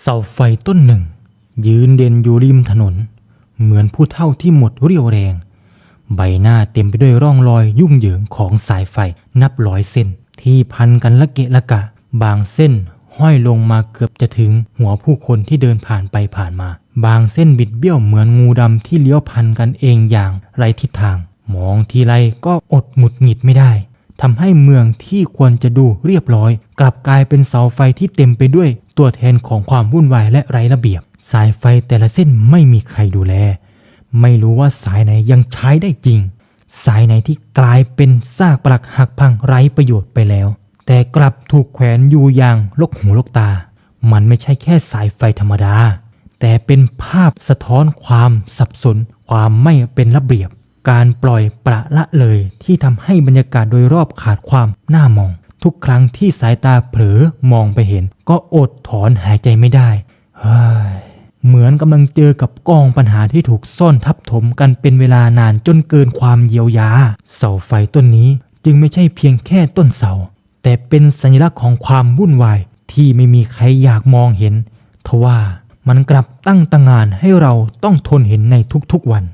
เสาไฟต้นหนึ่ง ยืนเด่นอยู่ริมถนน เหมือนผู้เฒ่าที่หมดเรี่ยวแรง ใบหน้าเต็มไปด้วยร่องรอยยุ่งเหยิงของสายไฟนับร้อยเส้น ที่พันกันละเกะละกะ บางเส้นห้อยลงมาเกือบจะถึงหัวผู้คนที่เดินผ่านไปผ่านมา บางเส้นบิดเบี้ยวเหมือนงูดำที่เลี้ยวพันกันเองอย่างไรทิศทาง มองทีไรก็อดหงุดหงิดไม่ได้ ทำให้เมืองที่ควรจะดูเรียบร้อย กลับกลายเป็นเสาไฟที่เต็มไปด้วยตัวแทนของความวุ่นวายและไร้ระเบียบ สายไฟแต่ละเส้นไม่มีใครดูแล ไม่รู้ว่าสายไหนยังใช้ได้จริง สายไหนที่กลายเป็นซากปลักหักพังไร้ประโยชน์ไปแล้ว แต่กลับถูกแขวนอยู่อย่างลกหูลกตา มันไม่ใช่แค่สายไฟธรรมดา แต่เป็นภาพสะท้อนความสับสน ความไม่เป็นระเบียบ การปล่อยประละเลย ที่ทำให้บรรยากาศโดยรอบขาดความน่ามอง ทุกครั้งที่สายตาเผลอมองไปเห็น ก็อดถอนหายใจไม่ได้เฮ้ยเหมือนกำลังเจอกับกองปัญหาที่ถูกซ่อนทับถมกันเป็นเวลานานจนเกินความเยียวยา เสาไฟต้นนี้จึงไม่ใช่เพียงแค่ต้นเสา แต่เป็นสัญลักษณ์ของความวุ่นวายที่ไม่มีใครอยากมองเห็น ทว่ามันกลับตั้งตางานให้เราต้องทนเห็นในทุกๆวัน